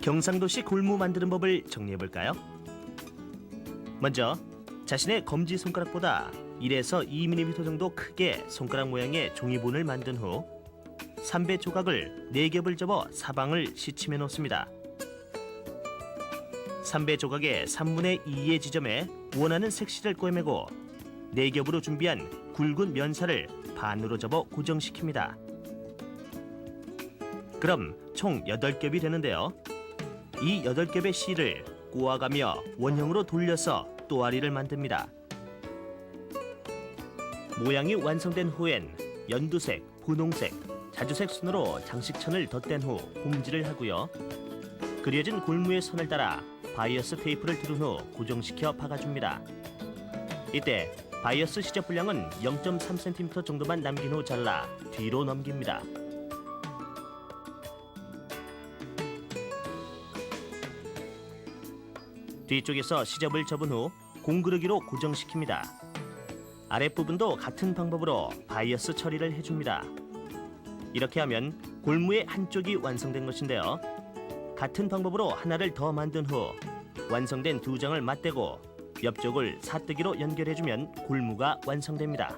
경상도식 골무 만드는 법을 정리해 볼까요? 먼저 자신의 검지 손가락보다 1에서 2mm 정도 크게 손가락 모양의 종이본을 만든 후 삼배 조각을 4겹을 접어 사방을 시침해 놓습니다. 삼배 조각의 3분의 2의 지점에 원하는 색실을 꿰매고 4겹으로 준비한 굵은 면사를 반으로 접어 고정시킵니다. 그럼 총 8겹이 되는데요. 이 8겹의 실을 꼬아가며 원형으로 돌려서 또아리를 만듭니다. 모양이 완성된 후엔 연두색, 분홍색, 자주색 순으로 장식천을 덧댄 후 홈질을 하고요. 그려진 골무의 선을 따라 바이어스 테이프를 두른 후 고정시켜 박아줍니다. 이때 바이어스 시접 분량은 0.3cm 정도만 남긴 후 잘라 뒤로 넘깁니다. 뒤쪽에서 시접을 접은 후 공그르기로 고정시킵니다. 아랫부분도 같은 방법으로 바이어스 처리를 해줍니다. 이렇게 하면 골무의 한쪽이 완성된 것인데요. 같은 방법으로 하나를 더 만든 후 완성된 두 장을 맞대고 옆쪽을 사뜨기로 연결해주면 골무가 완성됩니다.